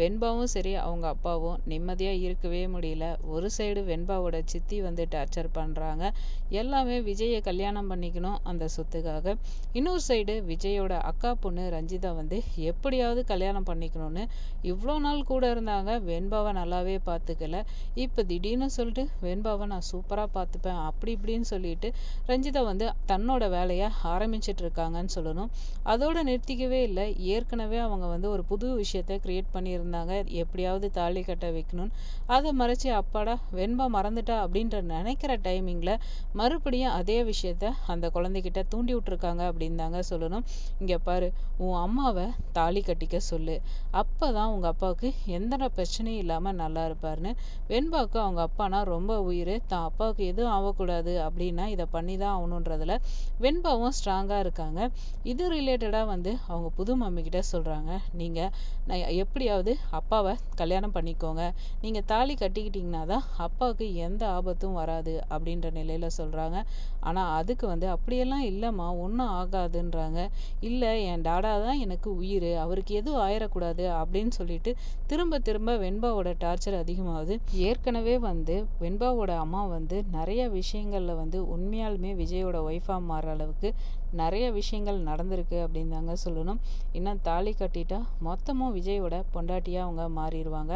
வெண்பாவும் சரி அவங்க அப்பாவும் நிம்மதியாக இருக்கவே முடியல. ஒரு சைடு வெண்பாவோட சித்தி வந்து டார்ச்சர் பண்ணுறாங்க எல்லாமே விஜயை கல்யாணம் பண்ணிக்கணும் அந்த சொத்துக்காக. இன்னொரு சைடு விஜயோட அக்கா பொண்ணு ரஞ்சிதா வந்து எப்படியாவது கல்யாணம் பண்ணிக்கணும்னு இவ்வளோ நாள் கூட இருந்தாங்க. வெண்பாவை நல்லாவே பார்த்துக்கல. இப்போ திடீர்னு சொல்லிட்டு வெண்பாவை நான் சூப்பராக பார்த்துப்பேன் அப்படி இப்படின்னு சொல்லிட்டு ரஞ்சிதா வந்து தன்னோட வேலையை ஆரம்பிச்சிட்டு இருக்காங்கன்னு சொல்லணும். அதோட நிறுத்திக்கவே இல்லை. ஏற்கனவே அவங்க வந்து ஒரு புது விஷயத்தை கிரியேட் பண்ணியிருந்தாங்க. இருந்தாங்க. எப்படியாவது தாலி கட்ட வைக்கணும்னு அதை மறைச்சி அப்பாடா வெண்பா மறந்துட்டா அப்படின்ற நினைக்கிற டைமிங்கில் மறுபடியும் அதே விஷயத்த அந்த குழந்தைகிட்ட தூண்டி விட்டுருக்காங்க அப்படின்னு தாங்க சொல்லணும். இங்கே பாரு உன் அம்மாவை தாலி கட்டிக்க சொல்லு. அப்போ தான் உங்கள் அப்பாவுக்கு எந்த பிரச்சனையும் இல்லாமல் நல்லா இருப்பாருன்னு. வெண்பாவுக்கு அவங்க அப்பானா ரொம்ப உயிர். தான் அப்பாவுக்கு எதுவும் ஆகக்கூடாது அப்படின்னா இதை பண்ணி தான் ஆகணுன்றதுல வெண்பாவும் ஸ்ட்ராங்காக இருக்காங்க. இது ரிலேட்டடாக வந்து அவங்க புது மம்மி கிட்ட சொல்கிறாங்க நீங்கள் நான் எப்படியாவது அப்பாவை கல்யாணம் பண்ணிக்கோங்க. நீங்கள் தாலி கட்டிக்கிட்டிங்கன்னா தான் அப்பாவுக்கு எந்த ஆபத்தும் வராது அப்படின்ற நிலையில் சொல்கிறாங்க ஆனால் அதுக்கு வந்து அப்படியெல்லாம் இல்லைம்மா ஒன்றும் ஆகாதுன்றாங்க. இல்லை என் டாடா தான் எனக்கு உயிர் அவருக்கு எதுவும் ஆயிடக்கூடாது அப்படின்னு சொல்லிட்டு திரும்ப திரும்ப வெண்பாவோட டார்ச்சர் அதிகமாகுது. ஏற்கனவே வந்து வெண்பாவோட அம்மா வந்து நிறைய விஷயங்களில் வந்து உண்மையாலுமே விஜயோட ஒய்ஃபாக மாறுற அளவுக்கு நிறைய விஷயங்கள் நடந்திருக்கு அப்படின்னு தாங்க சொல்லணும். இன்னும் தாலி கட்டிட்டா மொத்தமும் விஜயோட பொண்டாட்டியாக அவங்க மாறிடுவாங்க.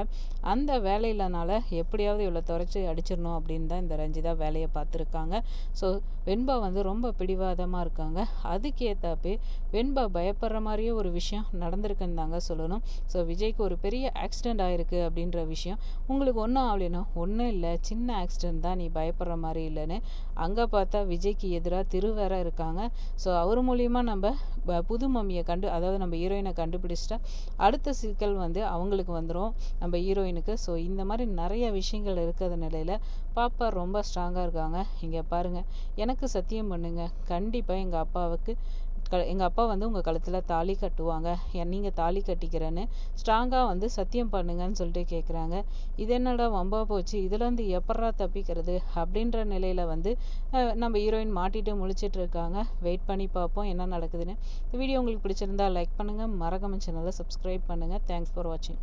அந்த வேலையிலனால எப்படியாவது இவ்வளோ துறைச்சி அடிச்சிடணும் அப்படின்னு தான் இந்த ரஞ்சிதா வேலையை பார்த்துருக்காங்க. ஸோ வெண்பா வந்து ரொம்ப பிடிவாதமாக இருக்காங்க. அதுக்கேற்றாப்பே வெண்பா பயப்படுற மாதிரியே ஒரு விஷயம் நடந்திருக்குன்னு தாங்க சொல்லணும். ஸோ விஜய்க்கு ஒரு பெரிய ஆக்சிடெண்ட் ஆயிருக்கு அப்படின்ற விஷயம் உங்களுக்கு ஒன்றும் ஆகலைன்னா ஒன்றும் இல்லை. சின்ன ஆக்சிடெண்ட் தான் நீ பயப்படுற மாதிரி இல்லைன்னு அங்கே பார்த்தா விஜய்க்கு எதிராக திரு வேற இருக்காங்க. ஸோ அவர் மூலியமாக நம்ம புது மம்மியை கண்டு அதாவது நம்ம ஹீரோயினை கண்டுபிடிச்சிட்டா அடுத்த சிக்கல் வந்து அவங்களுக்கு வந்துடும் நம்ம ஹீரோயினுக்கு ஸோ இந்த மாதிரி நிறைய விஷயங்கள் இருக்கிற நிலையில பாப்பா ரொம்ப ஸ்ட்ராங்காக இருக்காங்க. இங்கே பாருங்க. எனக்கு சத்தியம் பண்ணுங்க. கண்டிப்பாக எங்கள் அப்பாவுக்கு க எங்கள் அப்பா வந்து உங்கள் கழுத்தில் தாலி கட்டுவாங்க. நீங்கள் தாலி கட்டிக்கிறேன்னு ஸ்ட்ராங்காக வந்து சத்தியம் பண்ணுங்கன்னு சொல்லிட்டு கேட்குறாங்க இது என்னடா வம்பா போச்சு? இதுலேருந்து எப்பட்றா தப்பிக்கிறது? அப்படின்ற நிலையில் வந்து நம்ம ஹீரோயின் மாட்டிட்டு முழிச்சிட்டு இருக்காங்க. வெயிட் பண்ணி பார்ப்போம் என்ன நடக்குதுன்னு. இந்த வீடியோ உங்களுக்கு பிடிச்சிருந்தா லைக் பண்ணுங்கள் மறக்காம சேனலை சப்ஸ்கிரைப் பண்ணுங்கள் தேங்க்ஸ் ஃபார் வாட்சிங்